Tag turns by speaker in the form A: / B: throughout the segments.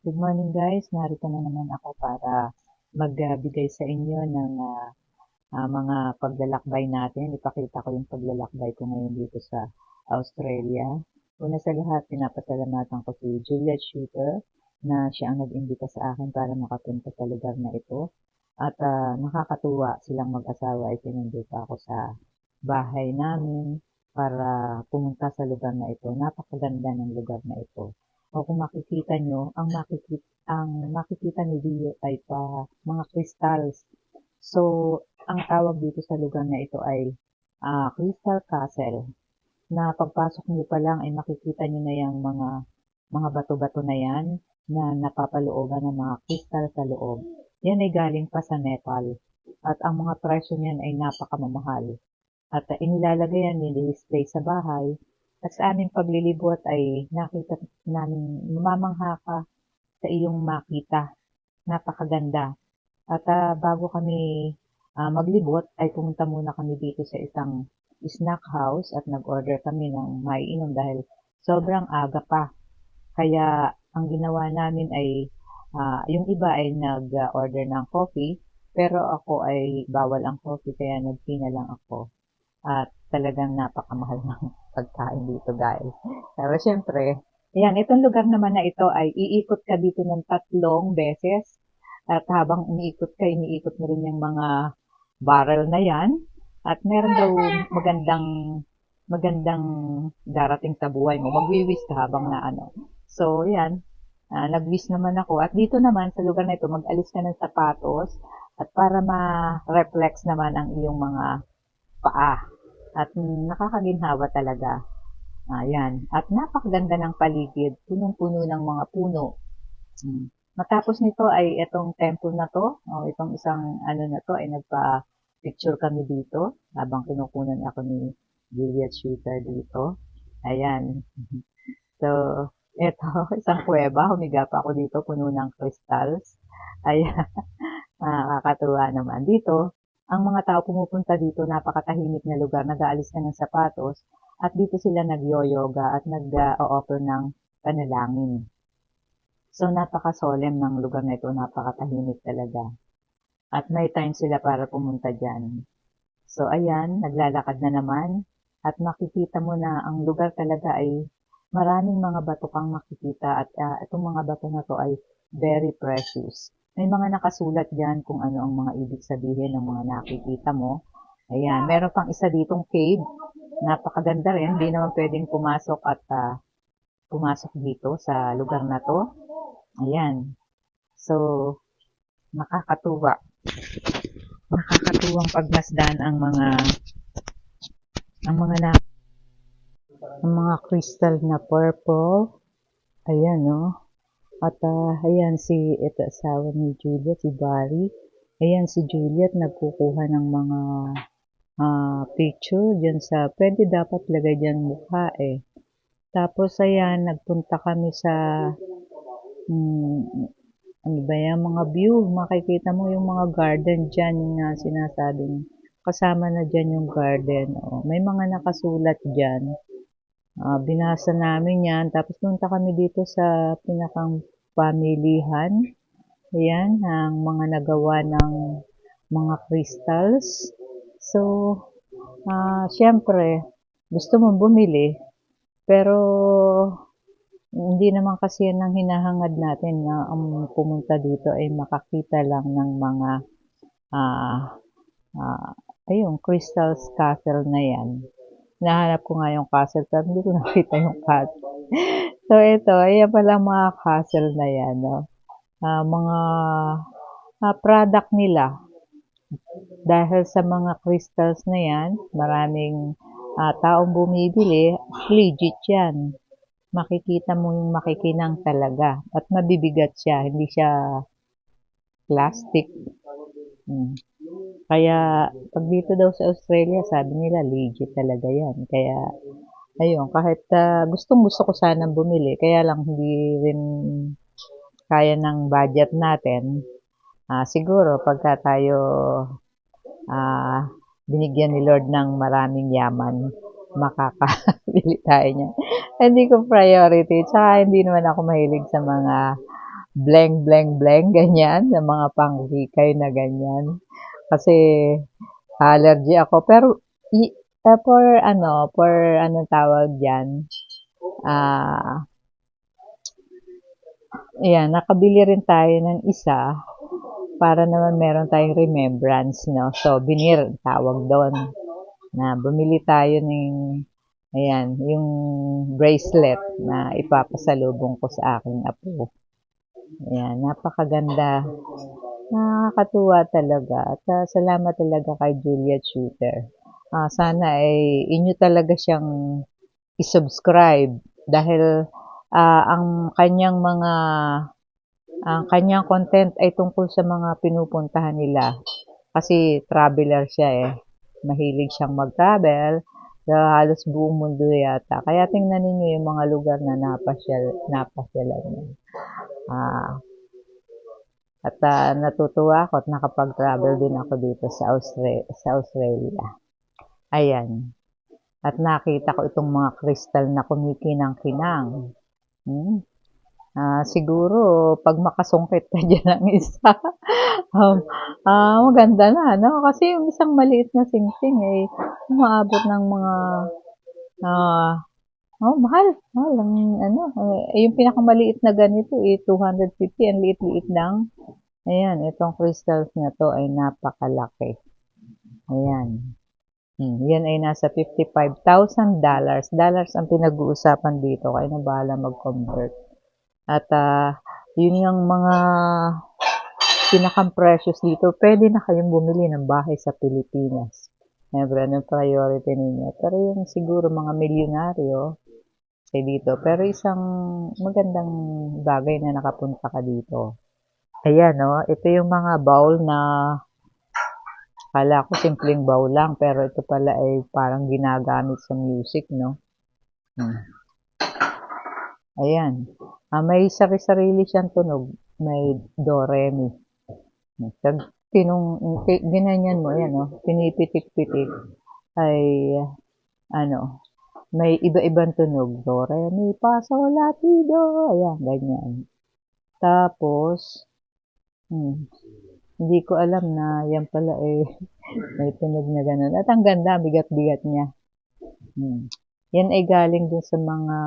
A: Good morning guys, narito na naman ako para magbigay sa inyo ng uh, uh, mga paglalakbay natin. Ipakita ko yung paglalakbay ko ngayon dito sa Australia. Una sa lahat, pinapasalamatan ko si Juliet Shooter na siya ang nag-imbita sa akin para makapunta sa lugar na ito. At uh, nakakatuwa silang mag-asawa ay pinundita ako sa bahay namin para pumunta sa lugar na ito. Napakaganda ng lugar na ito o kung makikita nyo, ang makikita, ang makikita ni Dio ay pa mga crystals. So, ang tawag dito sa lugar na ito ay uh, Crystal Castle. Na pagpasok nyo pa lang ay makikita nyo na yung mga mga bato-bato na yan na napapalooban ng mga crystal sa loob. Yan ay galing pa sa Nepal. At ang mga presyo niyan ay napakamamahal. At uh, inilalagay yan, nilidisplay sa bahay at sa aming paglilibot ay nakita namin, mamamangha ka sa iyong makita. Napakaganda. At uh, bago kami uh, maglibot, ay pumunta muna kami dito sa isang snack house at nag-order kami ng maiinom dahil sobrang aga pa. Kaya ang ginawa namin ay uh, yung iba ay nag-order ng coffee pero ako ay bawal ang coffee kaya nagpina lang ako. At talagang napakamahal ng pagkain dito guys. Pero syempre, yan, itong lugar naman na ito ay iikot ka dito ng tatlong beses. At habang umiikot ka, iniikot mo rin yung mga barrel na yan. At meron daw magandang magandang darating sa buhay mo. Magwiwis ka habang na ano. So, yan. Uh, nagwis naman ako. At dito naman, sa lugar na ito, mag-alis ka ng sapatos at para ma-reflex naman ang iyong mga paa. At nakakaginhawa talaga. Ayan. At napakaganda ng paligid. Punong-puno ng mga puno. Hmm. Matapos nito ay itong temple na to, o itong isang ano na to, ay nagpa-picture kami dito habang kinukunan ako ni Juliet Shooter dito. Ayan. So, ito, isang kuweba. Humiga pa ako dito, puno ng crystals. Ayan. Nakakatuwa naman. Dito, ang mga tao pumupunta dito, napakatahimik na lugar, nag-aalis ka ng sapatos, at dito sila nag-yoga at nag-offer ng panalangin. So, napaka-solemn ng lugar na ito, napakatahimik talaga. At may time sila para pumunta dyan. So, ayan, naglalakad na naman, at makikita mo na ang lugar talaga ay maraming mga bato kang makikita, at uh, itong mga bato na to ay very precious. May mga nakasulat dyan kung ano ang mga ibig sabihin ng mga nakikita mo. Ayan, meron pang isa ditong cave. Napakaganda rin. Hindi naman pwedeng pumasok at uh, pumasok dito sa lugar na to. Ayan. So, nakakatuwa. Nakakatuwang pagmasdan ang mga ang mga na ang mga crystal na purple. Ayan, no? At uh, ayan si ito asawa ni Juliet, si Barry. Ayan si Juliet nagkukuha ng mga uh, picture dyan sa, pwede dapat lagay dyan mukha eh. Tapos ayan, nagpunta kami sa, hmm, ano ba yan, mga view. Makikita mo yung mga garden dyan na sinasabing kasama na dyan yung garden. Oh, may mga nakasulat dyan. Uh, binasa namin yan. Tapos punta kami dito sa pinakang pamilihan. Ayan, ang mga nagawa ng mga crystals. So, uh, syempre, gusto mong bumili, pero hindi naman kasi yan ang hinahangad natin na ang pumunta dito ay makakita lang ng mga uh, uh, ayun, crystals castle na yan. Nahanap ko nga yung castle pero hindi ko nakita yung castle. so, ito, ayan pala mga castle na yan, no? Uh, mga uh, product nila. Dahil sa mga crystals na yan, maraming uh, taong bumibili, legit yan. Makikita mo yung makikinang talaga. At mabibigat siya, hindi siya plastic. Hmm. Kaya, pag dito daw sa Australia, sabi nila, legit talaga yan. Kaya, ayun, kahit uh, gustong gusto ko sanang bumili, kaya lang hindi rin kaya ng budget natin. Uh, siguro, pagka tayo uh, binigyan ni Lord ng maraming yaman, makakabili tayo niya. hindi ko priority. Tsaka hindi naman ako mahilig sa mga bleng, bleng, bleng, ganyan, sa mga panghikay na ganyan. Kasi, allergy ako. Pero, i, uh, for, ano, for, anong tawag dyan, ah, Ayan, nakabili rin tayo ng isa para naman meron tayong remembrance, no? So, binir, tawag doon, na bumili tayo ng, ayan, yung bracelet na ipapasalubong ko sa aking apo. Ayan, napakaganda. Nakakatuwa talaga. At uh, salamat talaga kay Julia Shooter. Uh, sana ay inyo talaga siyang i-subscribe dahil uh, ang kanyang mga ang kanyang content ay tungkol sa mga pinupuntahan nila. Kasi traveler siya eh. Mahilig siyang mag-travel sa halos buong mundo yata. Kaya tingnan ninyo yung mga lugar na napasyal, napasyalan niya. Ah, at uh, natutuwa ako at nakapag-travel din ako dito sa, Austra- sa Australia. Ayan. At nakita ko itong mga kristal na kumikinang-kinang. Hmm. Uh, siguro, pag makasungkit ka dyan ng isa, um, uh, maganda na, no? Kasi yung isang maliit na sing-sing, eh, umaabot ng mga, uh, oh, mahal, mahal, ang, ano, eh, yung pinakamaliit na ganito, eh, 250, ang liit-liit lang. Ayan, itong crystals na to ay napakalaki. Ayan. Hmm, yan ay nasa $55,000. Dollars ang pinag-uusapan dito. Kaya na bahala mag-convert. At uh, yun yung mga pinakang-precious dito. Pwede na kayong bumili ng bahay sa Pilipinas. Siyempre, anong priority ninyo? Pero yung siguro mga milyonaryo, say dito. Pero isang magandang bagay na nakapunta ka dito. Ayan, no? Ito yung mga bowl na Kala ko simpleng bow lang, pero ito pala ay parang ginagamit sa music, no? Hmm. Ayan. Ah, may sari-sarili siyang tunog. May do, re, mi. Pag tinong, ginanyan mo, yan, no? Pinipitik-pitik, ay, ano, may iba-ibang tunog. Do, re, mi, pa, sol, la, ti, do. Ayan, ganyan. Tapos, hmm, hindi ko alam na yan pala eh may tunog na ganun. At ang ganda, bigat-bigat niya. Hmm. Yan ay galing dun sa mga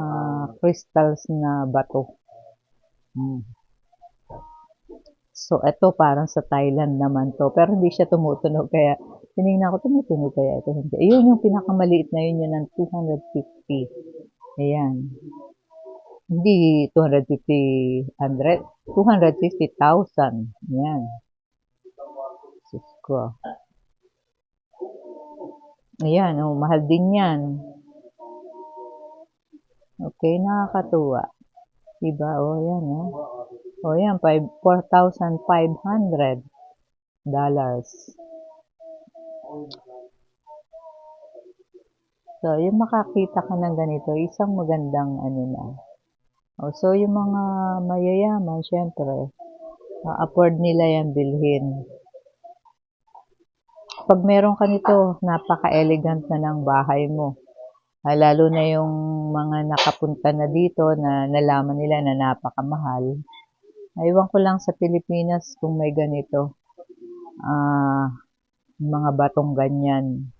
A: uh, crystals na bato. Hmm. So, ito parang sa Thailand naman to. Pero hindi siya tumutunog. Kaya, tinignan ko, tumutunog kaya ito. Hindi. Ayun yung pinakamaliit na yun, yun ng 250. Ayan. Hindi 250, 100, 250,000. Yan. Sus ko. Ayan, oh, mahal din yan. Okay, nakakatuwa. Diba? O, oh, yan, oh. O, oh, yan, 4,500 dollars. So, yung makakita ka ng ganito, isang magandang ano na, Oh, so, yung mga mayayaman, syempre, uh, afford nila yan bilhin. Pag meron ka nito, napaka-elegant na ng bahay mo. Uh, lalo na yung mga nakapunta na dito na nalaman nila na napakamahal. Aywan ko lang sa Pilipinas kung may ganito. Uh, mga batong ganyan.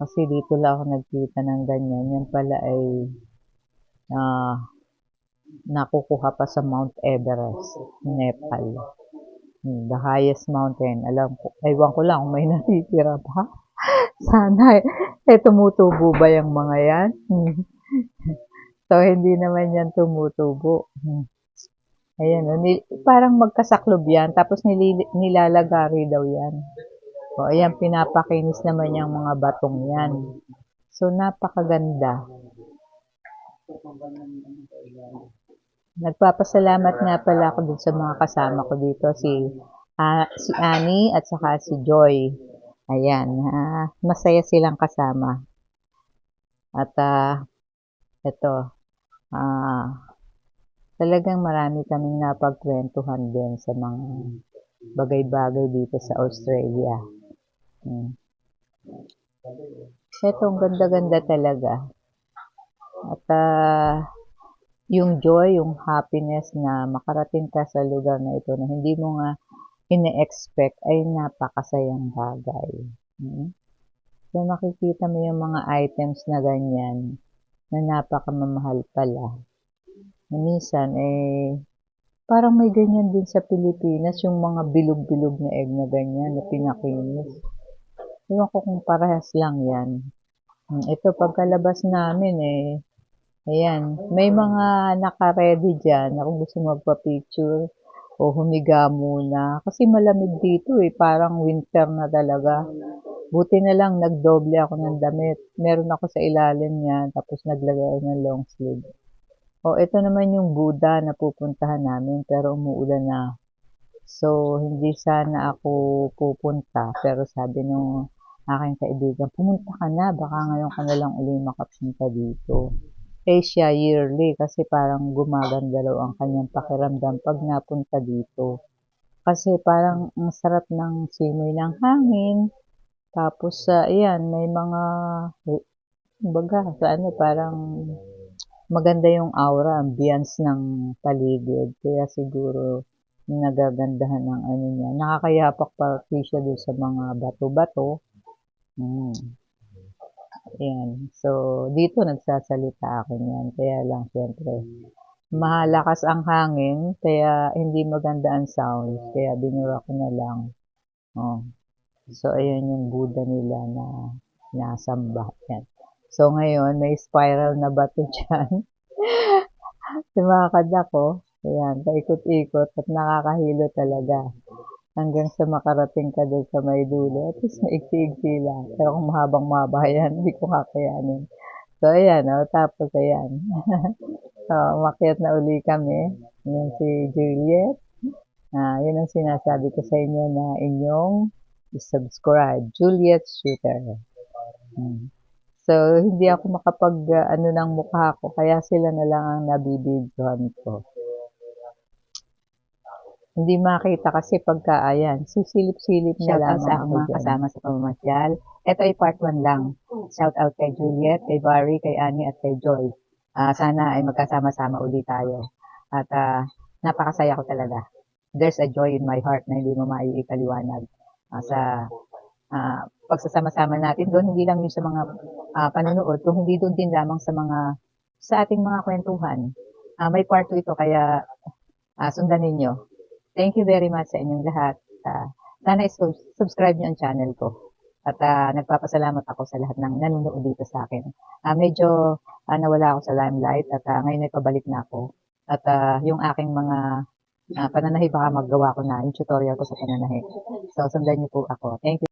A: Kasi dito lang ako nagkita ng ganyan. Yan pala ay uh, nakukuha pa sa Mount Everest, Nepal. Hmm, the highest mountain. Alam ko, ewan ko lang may natitira pa. Sana, eh, tumutubo ba yung mga yan? Hmm. so, hindi naman yan tumutubo. Hmm. Ayan, no, nil, parang magkasaklob yan, tapos nilalagari daw yan. So, ayan, pinapakinis naman yung mga batong yan. So, napakaganda. Nagpapasalamat nga pala ako dun sa mga kasama ko dito, si uh, si Annie at saka si Joy. Ayan, uh, masaya silang kasama. At uh, ito, uh, talagang marami kaming napagkwentuhan din sa mga bagay-bagay dito sa Australia. Hmm. Ito, ang ganda-ganda talaga. At uh, yung joy, yung happiness na makarating ka sa lugar na ito na hindi mo nga ine-expect ay napakasayang bagay. Mm. So makikita mo yung mga items na ganyan na napakamamahal pala. Na minsan eh parang may ganyan din sa Pilipinas yung mga bilog-bilog na egg na ganyan na pinakinis. Ewan ko kung parehas lang yan. Mm, Ito pagkalabas namin eh Ayan, may mga naka-ready dyan na kung gusto magpa-picture o humiga muna. Kasi malamig dito eh, parang winter na talaga. Buti na lang nagdoble ako ng damit. Meron ako sa ilalim niya, tapos naglagay ako ng long sleeve. O, ito naman yung Buddha na pupuntahan namin, pero umuulan na. So, hindi sana ako pupunta, pero sabi nung aking kaibigan, pumunta ka na, baka ngayon ka na lang uli makapunta dito eh siya yearly kasi parang gumaganda daw ang kanyang pakiramdam pag napunta dito. Kasi parang ang sarap ng simoy ng hangin. Tapos sa ayan, may mga baga sa ano parang maganda yung aura, ambience ng paligid. Kaya siguro nagagandahan ng ano niya. Nakakayapak pa siya doon sa mga bato-bato. Hmm. Ayan. So, dito nagsasalita ako niyan. Kaya lang, syempre, malakas ang hangin, kaya hindi maganda ang sound. Kaya binura ko na lang. Oh. So, ayan yung Buddha nila na nasamba. Yan. So, ngayon, may spiral na bato dyan. Sumakad ako. Ayan, paikot-ikot at nakakahilo talaga hanggang sa makarating ka doon sa may dulo. At least maigsi-igsi lang. Pero kung mahabang mahaba yan, hindi ko kakayanin. So, ayan, oh, tapos ayan. so, umakyat na uli kami. Yan si Juliet. Ah, yun ang sinasabi ko sa inyo na inyong subscribe. Juliet Shooter. Hmm. So, hindi ako makapag, uh, ano ng mukha ko, kaya sila na lang ang nabibidyohan ko. Hindi makita kasi pagka, ayan, sisilip-silip na
B: Shout
A: lang
B: out sa aking mga
A: dyan.
B: kasama sa pamamasyal. Ito ay part 1 lang. Shout out kay Juliet, kay Barry, kay Annie at kay Joy. Ah, sana ay magkasama-sama ulit tayo. At ah, napakasaya ko talaga. There's a joy in my heart na hindi mo maiikaliwanag ah, sa ah, pagsasama-sama natin doon. Hindi lang yun sa mga ah, panonood, kung hindi doon din lamang sa mga sa ating mga kwentuhan. Ah, may part 2 ito kaya ah, sundan ninyo. Thank you very much sa inyong lahat. Uh, sana subscribe niyo ang channel ko. At uh, nagpapasalamat ako sa lahat ng nanonood dito sa akin. Uh, medyo uh, nawala ako sa limelight at uh, ngayon ay pabalik na ako. At uh, yung aking mga uh, pananahi baka maggawa ko na yung tutorial ko sa pananahi. So sundan niyo po ako. Thank you.